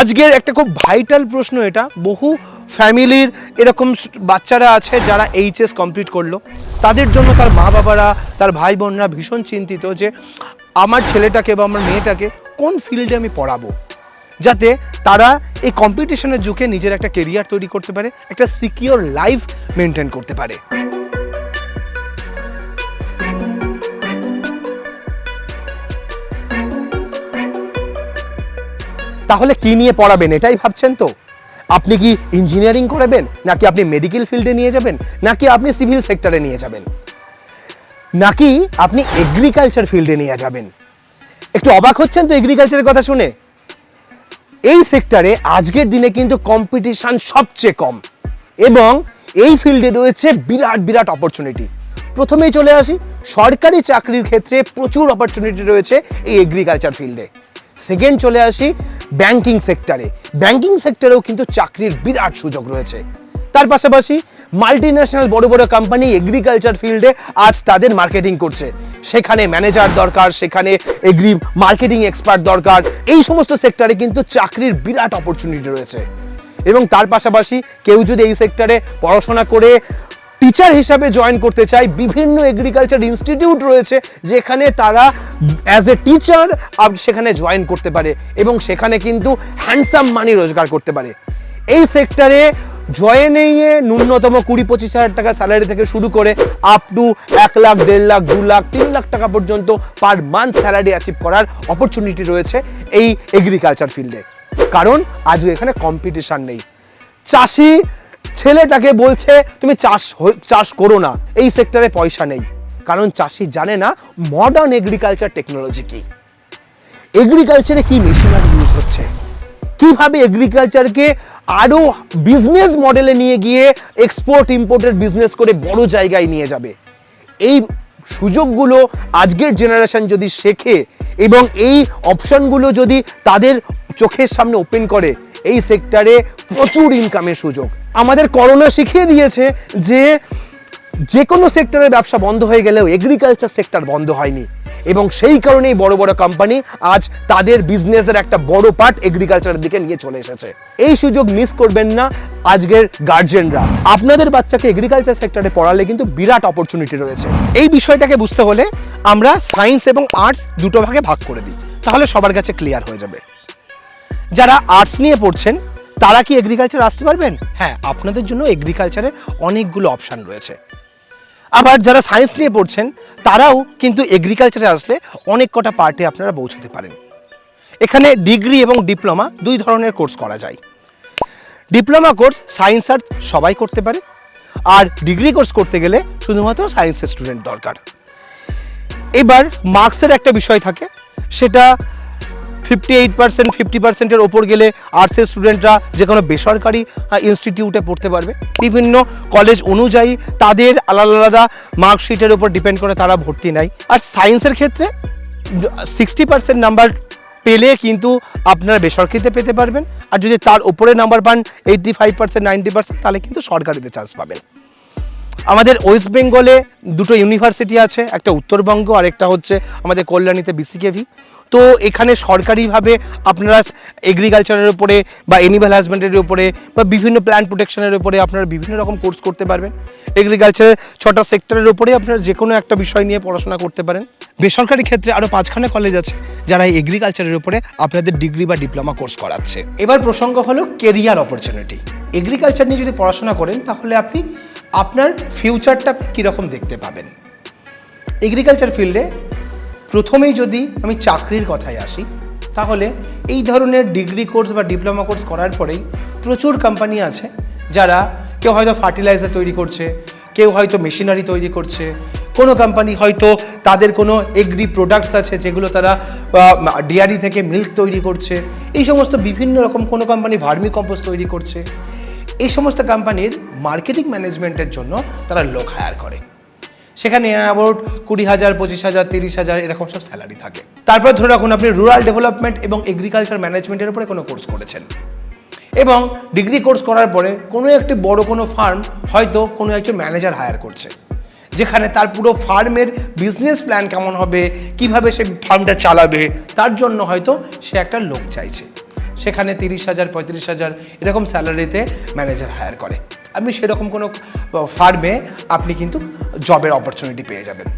আজকের একটা খুব ভাইটাল প্রশ্ন এটা। বহু ফ্যামিলির এরকম বাচ্চারা আছে যারা এইচএস কমপ্লিট করল। তাদের জন্য তার মা বাবারা তার ভাই বোনরা ভীষণ চিন্তিত যে, আমার ছেলেটাকে বা আমার মেয়েটাকে কোন ফিল্ডে আমি পড়াবো? যাতে তারা এই কম্পিটিশনের যুগে নিজের একটা কেরিয়ার তৈরি করতে পারে, একটা সিকিওর লাইফ মেনটেন করতে পারে। তাহলে কি নিয়ে পড়াবেন? এটাই ভাবছেন তো। আপনি কি ইঞ্জিনিয়ারিং করাবেন? নাকি আপনি মেডিকেল ফিল্ডে নিয়ে যাবেন? নাকি আপনি সিভিল সেক্টরে নিয়ে যাবেন? নাকি আপনি এগ্রিকালচার ফিল্ডে নিয়ে যাবেন? একটু অবাক হচ্ছেন তো এগ্রিকালচারের কথা শুনে? এই সেক্টরে আজকের দিনে কিন্তু কম্পিটিশন সবচেয়ে কম। এবং এই ফিল্ডে রয়েছে বিরাট বিরাট অপরচুনিটি প্রথমেই চলে আসি, সরকারি চাকরির ক্ষেত্রে প্রচুর অপরচুনিটি রয়েছে এই এগ্রিকালচার ফিল্ডে সেকেন্ড চলে আসি ব্যাংকিং সেক্টরে ব্যাংকিং সেক্টরেও কিন্তু চাকরির বিরাট সুযোগ রয়েছে। তার পাশাপাশি মাল্টি ন্যাশনাল বড় বড় কোম্পানি এগ্রিকালচার ফিল্ডে আজ তাদের মার্কেটিং করছে। সেখানে ম্যানেজার দরকার, সেখানে এগ্রি মার্কেটিং এক্সপার্ট দরকার। এই সমস্ত সেক্টরে কিন্তু চাকরির বিরাট অপরচুনিটি রয়েছে। এবং তার পাশাপাশি কেউ যদি এই সেক্টরে পড়াশোনা করে টিচার হিসাবে জয়েন করতে চায় বিভিন্ন এগ্রিকালচার ইনস্টিটিউট রয়েছে, যেখানে তারা অ্যাজ এ টিচার সেখানে জয়েন করতে পারে এবং সেখানে কিন্তু হ্যান্ডসাম মানি রোজগার করতে পারে। এই সেক্টরে জয়েনিংয়ে ন্যূনতম কুড়ি পঁচিশ হাজার টাকা স্যালারি থেকে শুরু করে আপ টু এক লাখ, দেড় লাখ, দু লাখ, তিন লাখ টাকা পর্যন্ত পার মান্থ স্যালারি অ্যাচিভ করার অপরচুনিটি রয়েছে এই এগ্রিকালচার ফিল্ডে কারণ আজকে এখানে কম্পিটিশন নেই। চাষি ছেলেটাকে বলছে, তুমি চাষ চাষ করো না, এই সেক্টরে পয়সা নেই। কারণ চাষি জানে না মডার্ন এগ্রিকালচার টেকনোলজি কি। এগ্রিকালচারে কি মেশিনারি ইউজ হচ্ছে? কীভাবে এগ্রিকালচারকে আরও বিজনেস মডেলে নিয়ে গিয়ে এক্সপোর্ট ইম্পোর্টের বিজনেস করে বড় জায়গায় নিয়ে যাবে? এই সুযোগগুলো আজকের জেনারেশন যদি শেখে এবং এই অপশনগুলো যদি তাদের চোখের সামনে ওপেন করে, এই সেক্টরে প্রচুর ইনকামের সুযোগ। আমাদের করোনা শিখিয়ে দিয়েছে যে যে কোনো সেক্টরের ব্যবসা বন্ধ হয়ে গেলেও এগ্রিকালচার সেক্টর বন্ধ হয়নি। এবং সেই কারণেই বড় বড় কোম্পানি আজ তাদের বিজনেসের একটা বড় পার্ট এগ্রিকালচারের দিকে নিয়ে চলে এসেছে। এই সুযোগ মিস করবেন না আজকের গার্জেনরা আপনাদের বাচ্চাকে এগ্রিকালচার সেক্টরে পড়ালে কিন্তু বিরাট অপরচুনিটি রয়েছে। এই বিষয়টাকে বুঝতে হলে আমরা সায়েন্স এবং আর্টস দুটো ভাগে ভাগ করে দিই। তাহলে সবার কাছে ক্লিয়ার হয়ে যাবে। যারা আর্টস নিয়ে পড়ছেন তারা কি এগ্রিকালচার আসতে পারবেন? হ্যাঁ আপনাদের জন্য এগ্রিকালচারের অনেকগুলো অপশান রয়েছে। আবার যারা সায়েন্স নিয়ে পড়ছেন, তারাও কিন্তু এগ্রিকালচারে আসলে অনেক কটা পার্টে আপনারা পৌঁছতে পারেন। এখানে ডিগ্রি এবং ডিপ্লোমা দুই ধরনের কোর্স করা যায়। ডিপ্লোমা কোর্স সায়েন্স আর্টস সবাই করতে পারে, আর ডিগ্রি কোর্স করতে গেলে শুধুমাত্র সায়েন্সের স্টুডেন্ট দরকার। এবার মার্কসের একটা বিষয় থাকে, সেটা ফিফটি এইট পার্সেন্ট ফিফটি পার্সেন্টের ওপর গেলে আর্টসের স্টুডেন্টরা যে কোনো বেসরকারি ইনস্টিটিউটে পড়তে পারবে। বিভিন্ন কলেজ অনুযায়ী তাদের আলাদা আলাদা মার্কশিটের উপর ডিপেন্ড করে তারা ভর্তি নেয়। আর সায়েন্সের ক্ষেত্রে সিক্সটি পার্সেন্ট নাম্বার পেলে কিন্তু আপনারা বেসরকারিতে পেতে পারবেন। আর যদি তার উপরে নাম্বার পান eighty five percent ninety percent তাহলে কিন্তু সরকারিতে চান্স পাবেন। আমাদের ওয়েস্ট বেঙ্গলে দুটো ইউনিভার্সিটি আছে, একটা উত্তরবঙ্গ আর একটা হচ্ছে আমাদের কল্যাণীতে বিসিকেভি তো এখানে সরকারিভাবে আপনারা এগ্রিকালচারের উপরে বা এনিম্যাল হাজবেন্ডারির উপরে বা বিভিন্ন প্ল্যান্ট প্রোটেকশনের উপরে আপনারা বিভিন্ন রকম কোর্স করতে পারবেন। এগ্রিকালচারের ছটা সেক্টরের উপরে আপনারা যে কোনো একটা বিষয় নিয়ে পড়াশোনা করতে পারেন। বেসরকারি ক্ষেত্রে আরও পাঁচখানা কলেজ আছে যারা এই এগ্রিকালচারের উপরে আপনাদের ডিগ্রি বা ডিপ্লোমা কোর্স করাচ্ছে। এবার প্রসঙ্গ হলো কেরিয়ার অপরচুনিটি এগ্রিকালচার নিয়ে যদি পড়াশোনা করেন, তাহলে আপনি আপনার ফিউচারটা কীরকম দেখতে পাবেন? এগ্রিকালচার ফিল্ডে প্রথমেই যদি আমি চাকরির কথায় আসি, তাহলে এই ধরনের ডিগ্রি কোর্স বা ডিপ্লোমা কোর্স করার পরেই প্রচুর কোম্পানি আছে যারা কেউ হয়তো ফার্টিলাইজার তৈরি করছে, কেউ হয়তো মেশিনারি তৈরি করছে, কোনো কোম্পানি হয়তো তাদের কোনো এগ্রি প্রোডাক্টস আছে যেগুলো তারা ডিয়ারি থেকে মিল্ক তৈরি করছে, এই সমস্ত বিভিন্ন রকম কোনো কোম্পানি ভার্মি কম্পোস্ট তৈরি করছে, এই সমস্ত কোম্পানির মার্কেটিং ম্যানেজমেন্টের জন্য তারা লোক হায়ার করে। সেখানে অ্যাবাউট কুড়ি হাজার, পঁচিশ হাজার, তিরিশ হাজার এরকম সব স্যালারি থাকে। তারপর ধরে রাখুন, আপনি রুরাল ডেভেলপমেন্ট এবং এগ্রিকালচার ম্যানেজমেন্টের উপরে কোনো কোর্স করেছেন। এবং ডিগ্রি কোর্স করার পরে কোনো একটি বড় কোনো ফার্ম হয়তো কোনো একজন ম্যানেজার হায়ার করছে। যেখানে তার পুরো ফার্মের বিজনেস প্ল্যান কেমন হবে, কীভাবে সে ফার্মটা চালাবে, তার জন্য হয়তো সে একটা লোক চাইছে। সেখানে তিরিশ হাজার, পঁয়ত্রিশ হাজার এরকম স্যালারিতে ম্যানেজার হায়ার করে। আপনি সেরকম কোনো ফার্মে আপনি কিন্তু জবের অপরচুনিটি পেয়ে যাবেন।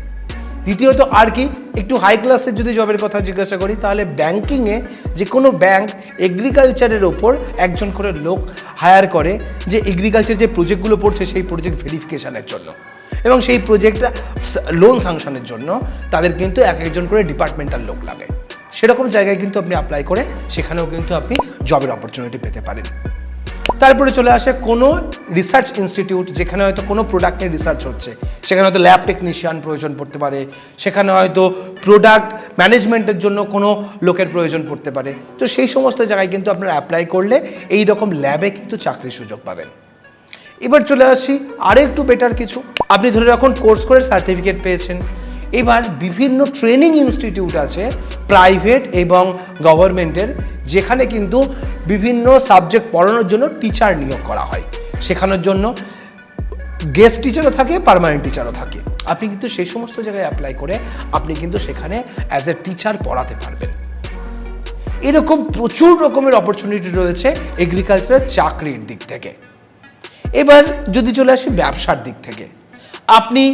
দ্বিতীয়ত আর কি, একটু হাই ক্লাসের যদি জবের কথা জিজ্ঞাসা করি, তাহলে ব্যাংকিংয়ে যে কোনো ব্যাংক এগ্রিকালচারের ওপর একজন করে লোক হায়ার করে যে এগ্রিকালচার যে প্রজেক্টগুলো পড়ছে সেই প্রজেক্ট ভেরিফিকেশানের জন্য। এবং সেই প্রজেক্টটা লোন সাংশনের জন্য তাদের কিন্তু এক একজন করে ডিপার্টমেন্টাল লোক লাগে। সেরকম জায়গায় কিন্তু আপনি অ্যাপ্লাই করে সেখানেও কিন্তু আপনি জবের অপরচুনিটি পেতে পারেন। তারপরে চলে আসে কোনো রিসার্চ ইনস্টিটিউট যেখানে হয়তো কোনো প্রোডাক্ট নিয়ে রিসার্চ হচ্ছে। সেখানে হয়তো ল্যাব টেকনিশিয়ান প্রয়োজন পড়তে পারে। সেখানে হয়তো প্রোডাক্ট ম্যানেজমেন্টের জন্য কোনো লোকের প্রয়োজন পড়তে পারে। তো সেই সমস্ত জায়গায় কিন্তু আপনারা অ্যাপ্লাই করলে এই রকম ল্যাবে কিন্তু চাকরির সুযোগ পাবেন। এবার চলে আসি আরও একটু বেটার কিছু। আপনি ধরে রাখুন কোর্স করে সার্টিফিকেট পেয়েছেন। এবার বিভিন্ন ট্রেনিং ইনস্টিটিউট আছে প্রাইভেট এবং গভর্নমেন্টের যেখানে কিন্তু বিভিন্ন সাবজেক্ট পড়ানোর জন্য টিচার নিয়োগ করা হয়। শেখানোর জন্য গেস্ট টিচারও থাকে পার্মানেন্ট টিচারও থাকে। আপনি কিন্তু সেই সমস্ত জায়গায় অ্যাপ্লাই করে আপনি কিন্তু সেখানে অ্যাজ এ টিচার পড়াতে পারবেন। এরকম প্রচুর রকমের অপরচুনিটি রয়েছে এগ্রিকালচারের চাকরির দিক থেকে। এবার যদি চলে আসি ব্যবসার দিক থেকে। আপনি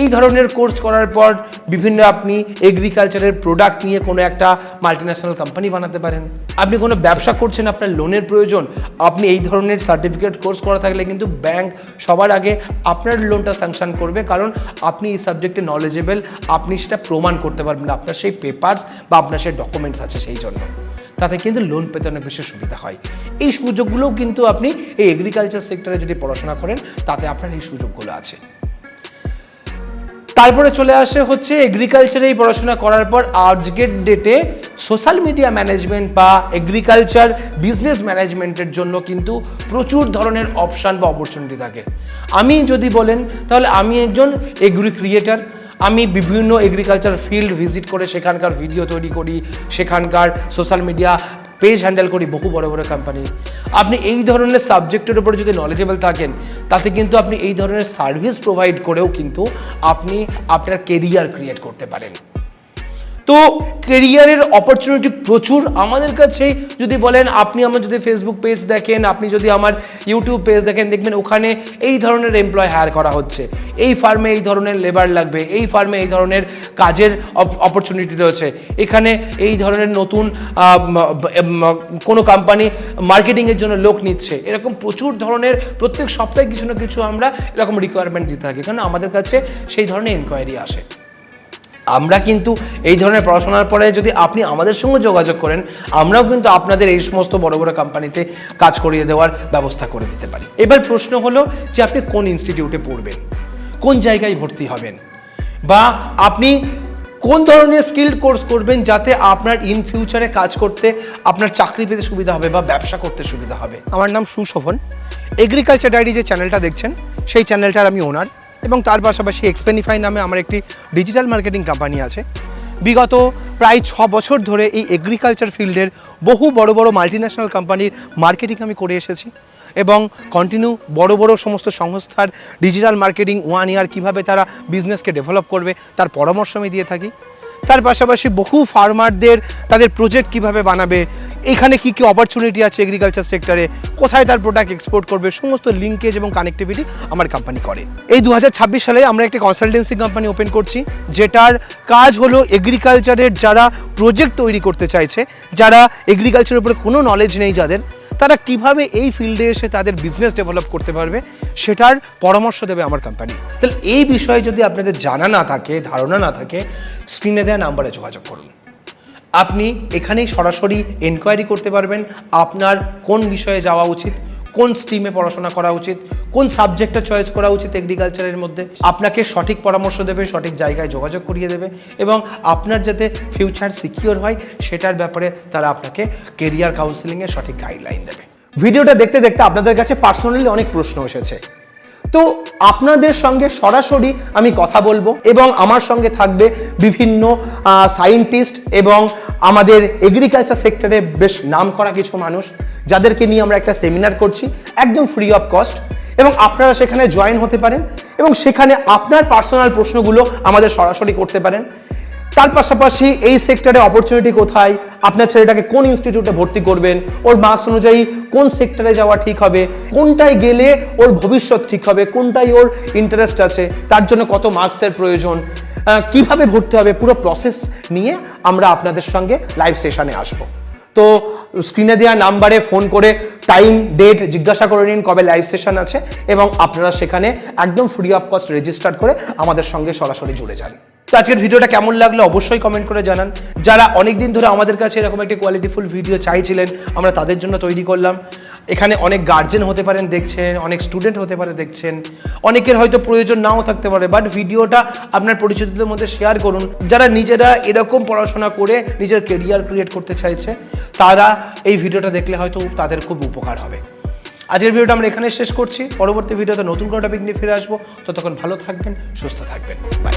এই ধরনের কোর্স করার পর বিভিন্ন আপনি এগ্রিকালচারের প্রোডাক্ট নিয়ে কোনো একটা মাল্টিন্যাশনাল কোম্পানি বানাতে পারেন। আপনি কোনো ব্যবসা করছেন, আপনার লোনের প্রয়োজন, আপনি এই ধরনের সার্টিফিকেট কোর্স করা থাকলে কিন্তু ব্যাংক সবার আগে আপনার লোনটা স্যাংশন করবে, কারণ আপনি এই সাবজেক্টে নলেজেবল আপনি সেটা প্রমাণ করতে পারবেন, আপনার সেই পেপারস বা আপনার সেই ডকুমেন্টস আছে সেই জন্য। তাতে কিন্তু লোন পেতে অনেক বেশি সুবিধা হয়। এই সুযোগগুলোও কিন্তু আপনি এই এগ্রিকালচার সেক্টরে যদি পড়াশোনা করেন, তাতে আপনার এই সুযোগগুলো আছে। তারপরে চলে আসে হচ্ছে এগ্রিকালচারে এই পড়াশোনা করার পর আজকের ডেটে সোশ্যাল মিডিয়া ম্যানেজমেন্ট বা এগ্রিকালচার বিজনেস ম্যানেজমেন্টের জন্য কিন্তু প্রচুর ধরনের অপশান বা অপরচুনিটি থাকে। আমি যদি বলেন, তাহলে আমি একজন এগ্রি ক্রিয়েটার আমি বিভিন্ন এগ্রিকালচার ফিল্ড ভিজিট করে সেখানকার ভিডিও তৈরি করি, সেখানকার সোশ্যাল মিডিয়া পেজ হ্যান্ডেল করি বহু বড় বড় কোম্পানি আপনি এই ধরনের সাবজেক্টের উপর যদি নলেজেবল থাকেন, তাতে কিন্তু আপনি এই ধরনের সার্ভিস প্রোভাইড করেও কিন্তু আপনি আপনার কেরিয়ার ক্রিয়েট করতে পারেন। তো কেরিয়ারের অপরচুনিটি প্রচুর আমাদের কাছে। যদি বলেন, আপনি আমার যদি ফেসবুক পেজ দেখেন, আপনি যদি আমার ইউটিউব পেজ দেখেন, দেখবেন ওখানে এই ধরনের এমপ্লয় হায়ার করা হচ্ছে। এই ফার্মে এই ধরনের লেবার লাগবে, এই ফার্মে এই ধরনের কাজের অপরচুনিটি রয়েছে। এখানে এই ধরনের নতুন কোনো কোম্পানি মার্কেটিংয়ের জন্য লোক নিচ্ছে। এরকম প্রচুর ধরনের, প্রত্যেক সপ্তাহে কিছু না কিছু আমরা এরকম রিকোয়ারমেন্ট দিতে থাকি। কারণ আমাদের কাছে সেই ধরনের এনকোয়ারি আসে। আমরা কিন্তু এই ধরনের পড়াশোনার পরে যদি আপনি আমাদের সঙ্গে যোগাযোগ করেন, আমরাও কিন্তু আপনাদের এই সমস্ত বড় বড় কোম্পানিতে কাজ করিয়ে দেওয়ার ব্যবস্থা করে দিতে পারি। এবার প্রশ্ন হলো যে আপনি কোন ইনস্টিটিউটে পড়বেন? কোন জায়গায় ভর্তি হবেন? বা আপনি কোন ধরনের স্কিল্ড কোর্স করবেন যাতে আপনার ইন ফিউচারে কাজ করতে আপনার চাকরি পেতে সুবিধা হবে বা ব্যবসা করতে সুবিধা হবে? আমার নাম সুশোভন। এগ্রিকালচার ডায়েরি যে চ্যানেলটা দেখছেন, সেই চ্যানেলটার আমি ওনার এবং তার পাশাপাশি এক্সপেনিফাই নামে আমার একটি ডিজিটাল মার্কেটিং কোম্পানি আছে। বিগত প্রায় ছ বছর ধরে এই এগ্রিকালচার ফিল্ডের বহু বড় বড় মাল্টিন্যাশনাল কোম্পানির মার্কেটিং আমি করে এসেছি এবং কন্টিনিউ বড় বড় সমস্ত সংস্থার ডিজিটাল মার্কেটিং ওয়ান ইয়ার কীভাবে তারা বিজনেসকে ডেভেলপ করবে, তার পরামর্শ আমি দিয়ে থাকি। তার পাশাপাশি বহু ফার্মারদের তাদের প্রজেক্ট কীভাবে বানাবে এখানে কি কি অপরচুনিটি আছে এগ্রিকালচার সেক্টরে কোথায় তার প্রোডাক্ট এক্সপোর্ট করবে? সমস্ত লিঙ্কেজ এবং কানেক্টিভিটি আমার কোম্পানি করে। এই দু হাজার ছাব্বিশ সালে আমরা একটি কনসালটেন্সি কোম্পানি ওপেন করছি, যেটার কাজ হলো এগ্রিকালচারের যারা প্রজেক্ট তৈরি করতে চাইছে, যারা এগ্রিকালচারের উপরে কোনো নলেজ নেই যাদের, তারা কীভাবে এই ফিল্ডে এসে তাদের বিজনেস ডেভেলপ করতে পারবে, সেটার পরামর্শ দেবে আমার কোম্পানি তাহলে এই বিষয়ে যদি আপনাদের জানা না থাকে, ধারণা না থাকে স্ক্রিনে দেওয়া নাম্বারে যোগাযোগ করুন। আপনি এখানেই সরাসরি এনকোয়ারি করতে পারবেন আপনার কোন বিষয়ে যাওয়া উচিত, কোন স্ট্রিমে পড়াশোনা করা উচিত, কোন সাবজেক্টটা চয়েস করা উচিত এগ্রিকালচারের মধ্যে, আপনাকে সঠিক পরামর্শ দেবে, সঠিক জায়গায় যোগাযোগ করিয়ে দেবে এবং আপনার যাতে ফিউচার সিকিওর হয় সেটার ব্যাপারে তারা আপনাকে কেরিয়ার কাউন্সিলিংয়ের সঠিক গাইডলাইন দেবে। ভিডিওটা দেখতে দেখতে আপনাদের কাছে পার্সোনালি অনেক প্রশ্ন এসেছে। তো আপনাদের সঙ্গে সরাসরি আমি কথা বলব এবং আমার সঙ্গে থাকবে বিভিন্ন সায়েন্টিস্ট এবং আমাদের এগ্রিকালচার সেক্টরে বেশ নাম করা কিছু মানুষ যাদেরকে নিয়ে আমরা একটা সেমিনার করছি, একদম ফ্রি অফ কস্ট এবং আপনারা সেখানে জয়েন হতে পারেন এবং সেখানে আপনার পার্সোনাল প্রশ্নগুলো আমাদের সরাসরি করতে পারেন। তার পাশাপাশি এই সেক্টরে অপরচুনিটি কোথায়, আপনার ছেলেটাকে কোন ইনস্টিটিউটে ভর্তি করবেন, ওর মার্কস অনুযায়ী কোন সেক্টরে যাওয়া ঠিক হবে, কোনটায় গেলে ওর ভবিষ্যৎ ঠিক হবে, কোনটায় ওর ইন্টারেস্ট আছে, তার জন্য কত মার্কসের প্রয়োজন কীভাবে ভর্তি হবে পুরো প্রসেস নিয়ে আমরা আপনাদের সঙ্গে লাইভ সেশনে আসব। তো স্ক্রিনে দেওয়া নাম্বারে ফোন করে টাইম ডেট জিজ্ঞাসা করে নিন কবে লাইভ সেশন আছে এবং আপনারা সেখানে একদম ফ্রি অফ কস্ট রেজিস্টার করে আমাদের সঙ্গে সরাসরি জুড়ে যান। তো আজকের ভিডিওটা কেমন লাগল অবশ্যই কমেন্ট করে জানান। যারা অনেক দিন ধরে আমাদের কাছে এরকম একটি কোয়ালিটিফুল ভিডিও চাইছিলেন, আমরা তাদের জন্য তৈরি করলাম। এখানে অনেক গার্জেন হতে পারেন দেখছেন, অনেক স্টুডেন্ট হতে পারে দেখছেন। অনেকের হয়তো প্রয়োজন নাও থাকতে পারে বাট ভিডিওটা আপনার পরিচিতদের মধ্যে শেয়ার করুন। যারা নিজেরা এরকম পড়াশোনা করে নিজের কেরিয়ার ক্রিয়েট করতে চাইছে, তারা এই ভিডিওটা দেখলে হয়তো তাদের খুব উপকার হবে। আজকের ভিডিওটা আমরা এখানে শেষ করছি। পরবর্তী ভিডিওতে নতুন কোনো টপিক নিয়ে ফিরে আসব। ততক্ষণ ভালো থাকবেন, সুস্থ থাকবেন। বাই